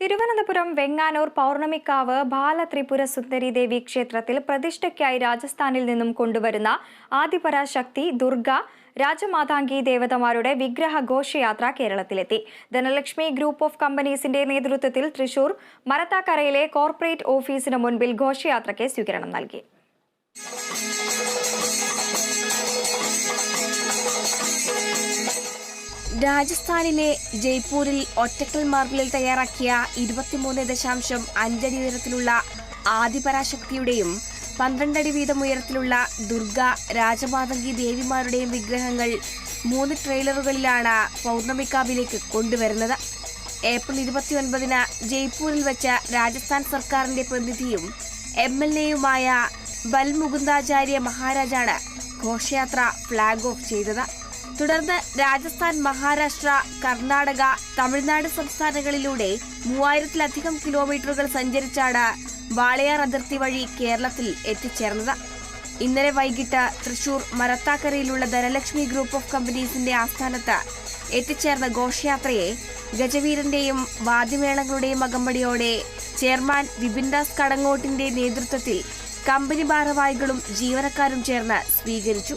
തിരുവനന്തപുരം വെങ്ങാനൂർ പൗർണമിക്കാവ് ബാലത്രിപുര സുന്ദരി ദേവി ക്ഷേത്രത്തിൽ പ്രതിഷ്ഠയ്ക്കായി രാജസ്ഥാനിൽ നിന്നും കൊണ്ടുവരുന്ന ആദിപരാശക്തി ദുർഗ രാജമാതാംഗി ദേവതമാരുടെ വിഗ്രഹ ഘോഷയാത്ര കേരളത്തിലെത്തി. ധനലക്ഷ്മി ഗ്രൂപ്പ് ഓഫ് കമ്പനീസിന്റെ നേതൃത്വത്തിൽ തൃശൂർ മരത്താക്കരയിലെ കോർപ്പറേറ്റ് ഓഫീസിന് മുൻപിൽ ഘോഷയാത്രയ്ക്ക് സ്വീകരണം നൽകി. രാജസ്ഥാനിലെ ജയ്പൂരിൽ ഒറ്റക്കൽ മാർബിളിൽ തയ്യാറാക്കിയ ഇരുപത്തിമൂന്ന് ദശാംശം അഞ്ചടി ഉയരത്തിലുള്ള ആദിപരാശക്തിയുടെയും പന്ത്രണ്ടടി വീതം ഉയരത്തിലുള്ള ദുർഗ രാജമാതങ്കി ദേവിമാരുടെയും വിഗ്രഹങ്ങൾ മൂന്ന് ട്രെയിലറുകളിലാണ് പൗർണമിക്കാവിലേക്ക് കൊണ്ടുവരുന്നത്. ഏപ്രിൽ ഇരുപത്തിയൊൻപതിന് ജയ്പൂരിൽ വെച്ച രാജസ്ഥാൻ സർക്കാരിന്റെ പ്രതിനിധിയും എം എൽ എയുമായ ബൽമുകുന്ദാചാര്യ മഹാരാജാണ് ഘോഷയാത്ര ഫ്ളാഗ് ഓഫ് ചെയ്തത്. തുടർന്ന് രാജസ്ഥാൻ മഹാരാഷ്ട്ര കർണാടക തമിഴ്നാട് സംസ്ഥാനങ്ങളിലൂടെ മൂവായിരത്തിലധികം കിലോമീറ്ററുകൾ സഞ്ചരിച്ചാണ് വാളയാർ അതിർത്തി വഴി കേരളത്തിൽ എത്തിച്ചേർന്നത്. ഇന്നലെ വൈകിട്ട് തൃശൂർ മരത്താക്കരയിലുള്ള ധനലക്ഷ്മി ഗ്രൂപ്പ് ഓഫ് കമ്പനീസിന്റെ ആസ്ഥാനത്ത് എത്തിച്ചേർന്ന ഘോഷയാത്രയെ ഗജവീരന്റെയും വാദ്യമേളങ്ങളുടെയും അകമ്പടിയോടെ ചെയർമാൻ വിപിൻദാസ് കടങ്ങോട്ടിന്റെ നേതൃത്വത്തിൽ കമ്പനി ഭാരവാഹികളും ജീവനക്കാരും ചേർന്ന് സ്വീകരിച്ചു.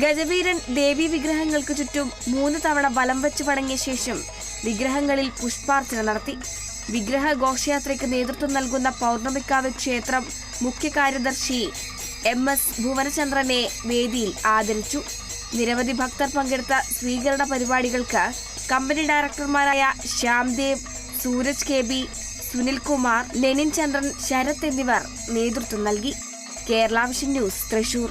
ഗജവീരൻ ദേവി വിഗ്രഹങ്ങൾക്ക് ചുറ്റും മൂന്ന് തവണ വലം വെച്ച് വണങ്ങിയ ശേഷം വിഗ്രഹങ്ങളിൽ പുഷ്പാർച്ചന നടത്തി. വിഗ്രഹ ഘോഷയാത്രയ്ക്ക് നേതൃത്വം നൽകുന്ന പൗർണമിക്കാവ് ക്ഷേത്രം മുഖ്യ കാര്യദർശി എം എസ് ഭുവനചന്ദ്രനെ വേദിയിൽ ആദരിച്ചു. നിരവധി ഭക്തർ പങ്കെടുത്ത സ്വീകരണ പരിപാടികൾക്ക് കമ്പനി ഡയറക്ടർമാരായ Shyamdev Suraj K B Sunilkumar Lenin Chandran Sarath എന്നിവർ നേതൃത്വം നൽകി. Kerala vision news Thrissur.